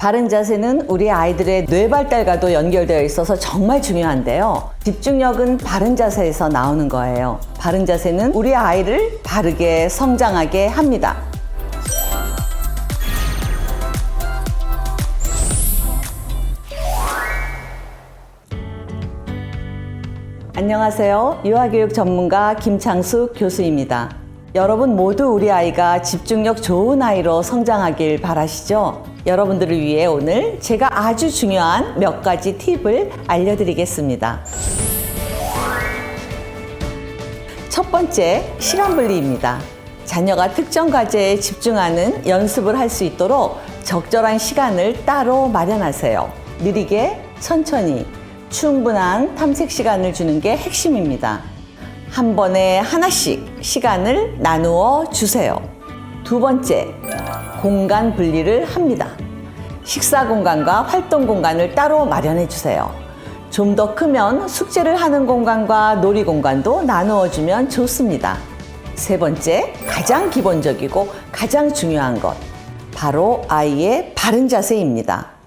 바른 자세는 우리 아이들의 뇌 발달과도 연결되어 있어서 정말 중요한데요. 집중력은 바른 자세에서 나오는 거예요. 바른 자세는 우리 아이를 바르게 성장하게 합니다. 안녕하세요. 유아교육 전문가 김창숙 교수입니다. 여러분 모두 우리 아이가 집중력 좋은 아이로 성장하길 바라시죠? 여러분들을 위해 오늘 제가 아주 중요한 몇 가지 팁을 알려드리겠습니다. 첫 번째, 시간 분리입니다. 자녀가 특정 과제에 집중하는 연습을 할 수 있도록 적절한 시간을 따로 마련하세요. 느리게, 천천히, 충분한 탐색 시간을 주는 게 핵심입니다. 한 번에 하나씩 시간을 나누어 주세요. 두 번째, 공간 분리를 합니다. 식사 공간과 활동 공간을 따로 마련해 주세요. 좀 더 크면 숙제를 하는 공간과 놀이 공간도 나누어 주면 좋습니다. 세 번째, 가장 기본적이고 가장 중요한 것. 바로 아이의 바른 자세입니다.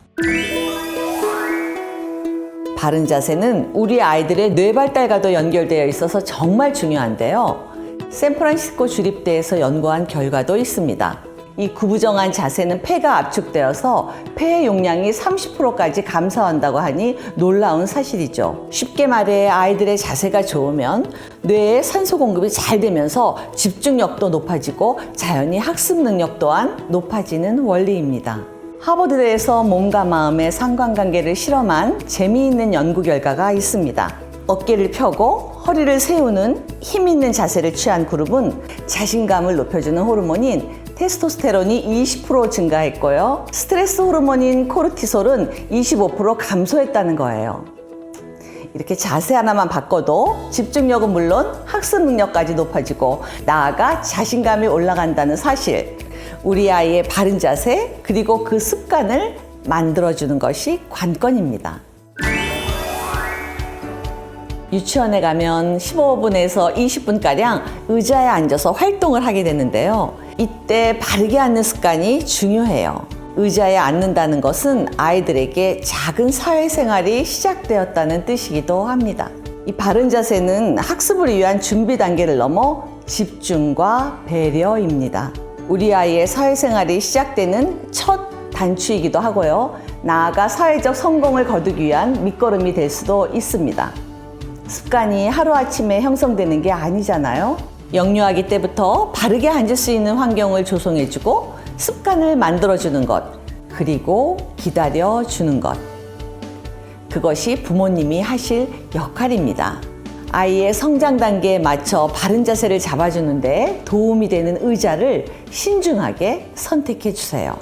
바른 자세는 우리 아이들의 뇌 발달과도 연결되어 있어서 정말 중요한데요. 샌프란시스코 주립대에서 연구한 결과도 있습니다. 이 구부정한 자세는 폐가 압축되어서 폐의 용량이 30%까지 감소한다고 하니 놀라운 사실이죠. 쉽게 말해 아이들의 자세가 좋으면 뇌에 산소 공급이 잘 되면서 집중력도 높아지고 자연히 학습 능력 또한 높아지는 원리입니다. 하버드대에서 몸과 마음의 상관관계를 실험한 재미있는 연구 결과가 있습니다. 어깨를 펴고 허리를 세우는 힘 있는 자세를 취한 그룹은 자신감을 높여주는 호르몬인 테스토스테론이 20% 증가했고요. 스트레스 호르몬인 코르티솔은 25% 감소했다는 거예요. 이렇게 자세 하나만 바꿔도 집중력은 물론 학습 능력까지 높아지고 나아가 자신감이 올라간다는 사실. 우리 아이의 바른 자세 그리고 그 습관을 만들어주는 것이 관건입니다. 유치원에 가면 15분에서 20분가량 의자에 앉아서 활동을 하게 되는데요. 이때 바르게 앉는 습관이 중요해요. 의자에 앉는다는 것은 아이들에게 작은 사회생활이 시작되었다는 뜻이기도 합니다. 이 바른 자세는 학습을 위한 준비 단계를 넘어 집중과 배려입니다. 우리 아이의 사회생활이 시작되는 첫 단추이기도 하고요. 나아가 사회적 성공을 거두기 위한 밑거름이 될 수도 있습니다. 습관이 하루아침에 형성되는 게 아니잖아요. 영유아기 때부터 바르게 앉을 수 있는 환경을 조성해주고 습관을 만들어주는 것, 그리고 기다려주는 것. 그것이 부모님이 하실 역할입니다. 아이의 성장 단계에 맞춰 바른 자세를 잡아주는데 도움이 되는 의자를 신중하게 선택해 주세요.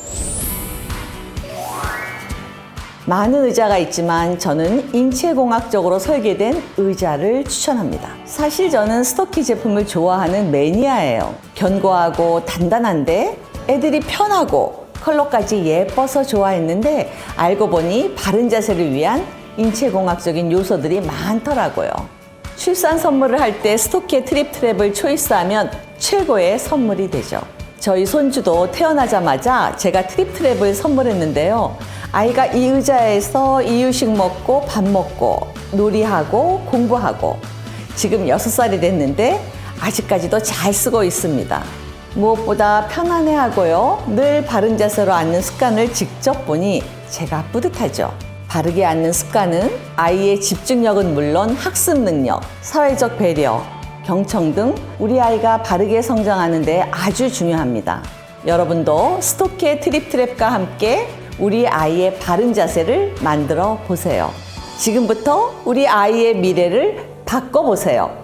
많은 의자가 있지만 저는 인체공학적으로 설계된 의자를 추천합니다. 사실 저는 스토키 제품을 좋아하는 매니아예요. 견고하고 단단한데 애들이 편하고 컬러까지 예뻐서 좋아했는데 알고 보니 바른 자세를 위한 인체공학적인 요소들이 많더라고요. 출산 선물을 할 때 스토키의 트립 트랩을 초이스하면 최고의 선물이 되죠. 저희 손주도 태어나자마자 제가 트립 트랩을 선물했는데요. 아이가 이 의자에서 이유식 먹고 밥 먹고 놀이하고 공부하고 지금 6살이 됐는데 아직까지도 잘 쓰고 있습니다. 무엇보다 편안해하고요. 늘 바른 자세로 앉는 습관을 직접 보니 제가 뿌듯하죠. 바르게 앉는 습관은 아이의 집중력은 물론 학습 능력, 사회적 배려, 경청 등 우리 아이가 바르게 성장하는 데 아주 중요합니다. 여러분도 스토키의 트립 트랩과 함께 우리 아이의 바른 자세를 만들어 보세요. 지금부터 우리 아이의 미래를 바꿔보세요.